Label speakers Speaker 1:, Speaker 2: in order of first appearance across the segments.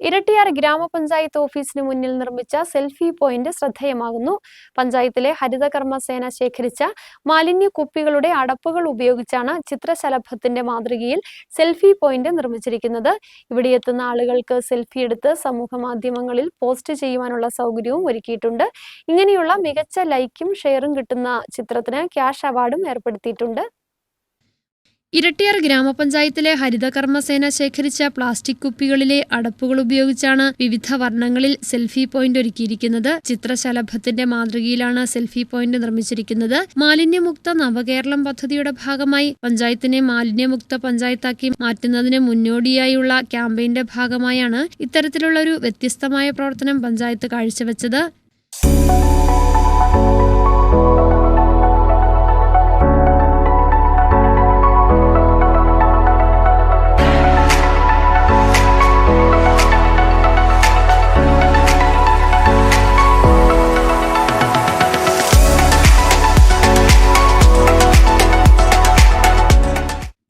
Speaker 1: ഇരട്ടിയാർ ഗ്രാമപഞ്ചായത്ത് ഓഫീസിന് മുന്നിൽ നിർമ്മിച്ച സെൽഫി പോയിന്റ് ശ്രദ്ധേയമാകുന്നു. പഞ്ചായത്തിലെ ഹരിതകർമ്മസേന ശേഖരിച്ച മാലിന്യ കുപ്പികളുടെ അടപ്പുകൾ ഉപയോഗിച്ചാണ് ചിത്രശലഭത്തിന്റെ മാതൃകയിൽ സെൽഫി പോയിന്റ് നിർമ്മിച്ചിരിക്കുന്നത്. ഇവിടെ എത്തുന്ന ആളുകൾക്ക് സെൽഫി എടുത്ത് സമൂഹ മാധ്യമങ്ങളിൽ പോസ്റ്റ് ചെയ്യുവാനുള്ള സൗകര്യവും ഒരുക്കിയിട്ടുണ്ട്. ഇങ്ങനെയുള്ള മികച്ച ലൈക്കും ഷെയറും കിട്ടുന്ന ചിത്രത്തിന് ക്യാഷ് അവാർഡും ഏർപ്പെടുത്തിയിട്ടുണ്ട്. ഇരട്ടിയാർ ഗ്രാമപഞ്ചായത്തിലെ ഹരിതകർമ്മസേന ശേഖരിച്ച പ്ലാസ്റ്റിക് കുപ്പികളിലെ അടപ്പുകൾ ഉപയോഗിച്ചാണ് വിവിധ വർണങ്ങളിൽ സെൽഫി പോയിന്റ് ഒരുക്കിയിരിക്കുന്നത്. ചിത്രശലഭത്തിന്റെ മാതൃകയിലാണ് സെൽഫി പോയിന്റ് നിർമ്മിച്ചിരിക്കുന്നത്. മാലിന്യമുക്ത നവകേരളം പദ്ധതിയുടെ ഭാഗമായി പഞ്ചായത്തിനെ മാലിന്യമുക്ത പഞ്ചായത്താക്കി മാറ്റുന്നതിന് മുന്നോടിയായുള്ള ക്യാമ്പയിന്റെ ഭാഗമായാണ് ഇത്തരത്തിലുള്ള ഒരു വ്യത്യസ്തമായ പ്രവർത്തനം പഞ്ചായത്ത് കാഴ്ചവെച്ചത്.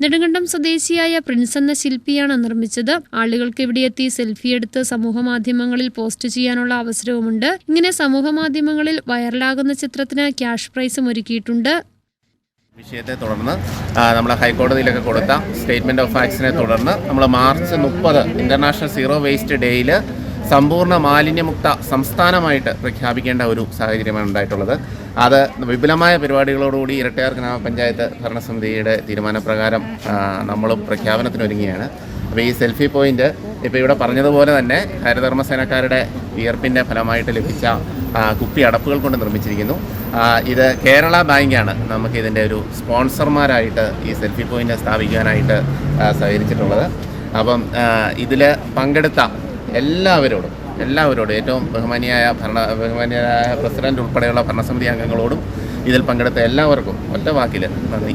Speaker 1: നെടുങ്കണ്ടം സ്വദേശിയായ പ്രിൻസ് എന്ന ശില്പിയാണ് നിർമ്മിച്ചത്. ആളുകൾക്ക് ഇവിടെ എത്തി സെൽഫി എടുത്ത് സമൂഹ മാധ്യമങ്ങളിൽ പോസ്റ്റ് ചെയ്യാനുള്ള അവസരവുമുണ്ട്. ഇങ്ങനെ സമൂഹ മാധ്യമങ്ങളിൽ വൈറലാകുന്ന ചിത്രത്തിന് ക്യാഷ് പ്രൈസും ഒരുക്കിയിട്ടുണ്ട്.
Speaker 2: വിഷയത്തെ തുടർന്ന് നമ്മൾ ഹൈക്കോടതിയിലൊക്കെ കൊടുത്ത സ്റ്റേറ്റ്മെന്റ് ഓഫ് ഫാക്ട്സിനെ തുടർന്ന് നമ്മൾ മാർച്ച് മുപ്പത് ഇന്റർനാഷണൽ സീറോ വേസ്റ്റ് ഡേയിൽ സമ്പൂർണ മാലിന്യമുക്ത സംസ്ഥാനമായിട്ട് പ്രഖ്യാപിക്കേണ്ട ഒരു സാഹചര്യമാണ് ഉണ്ടായിട്ടുള്ളത്. അത് വിപുലമായ പരിപാടികളോടുകൂടി ഇരട്ടയാർ ഗ്രാമപഞ്ചായത്ത് ഭരണസമിതിയുടെ തീരുമാനപ്രകാരം നമ്മൾ പ്രഖ്യാപനത്തിനൊരുങ്ങിയാണ് അപ്പോൾ ഈ സെൽഫി പോയിന്റ് ഇപ്പോൾ ഇവിടെ പറഞ്ഞതുപോലെ തന്നെ ഹരിതകർമ്മസേനക്കാരുടെ വിയർപ്പിന്റെ ഫലമായിട്ട് ലഭിച്ച കുപ്പി അടപ്പുകൾ കൊണ്ട് നിർമ്മിച്ചിരിക്കുന്നു. ഇത് കേരള ബാങ്കാണ് നമുക്ക് ഇതിന്റെ ഒരു സ്പോൺസർമാരായിട്ട് ഈ സെൽഫി പോയിന്റ് സ്ഥാപിക്കാനായിട്ട് സഹകരിച്ചിട്ടുള്ളത്. അപ്പം ഇതിൽ പങ്കെടുത്ത എല്ലാവരോടും എല്ലാവരോടും ഏറ്റവും ബഹുമാനിയായ ഭരണ ബഹുമാനിയായ പ്രസിഡന്റ് ഉൾപ്പെടെയുള്ള ഭരണസമിതി അംഗങ്ങളോടും ഇതിൽ പങ്കെടുത്ത എല്ലാവർക്കും ഒറ്റ വാക്കിൽ നന്ദി.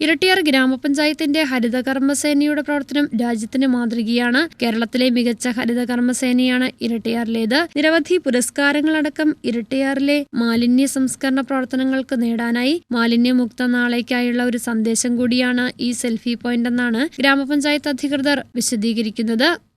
Speaker 1: ഇരട്ടിയാർ ഗ്രാമപഞ്ചായത്തിന്റെ ഹരിതകർമ്മസേനയുടെ പ്രവർത്തനം രാജ്യത്തിന് മാതൃകയാണ്. കേരളത്തിലെ മികച്ച ഹരിതകർമ്മസേനയാണ് ഇരട്ടിയാറിലേത്. നിരവധി പുരസ്കാരങ്ങളടക്കം ഇരട്ടിയാറിലെ മാലിന്യ സംസ്കരണ പ്രവർത്തനങ്ങൾക്ക് നേടാനായി. മാലിന്യമുക്ത നാളേക്കായുള്ള ഒരു സന്ദേശം കൂടിയാണ് ഈ സെൽഫി പോയിന്റ് എന്നാണ് ഗ്രാമപഞ്ചായത്ത് അധികൃതർ വിശദീകരിക്കുന്നത്.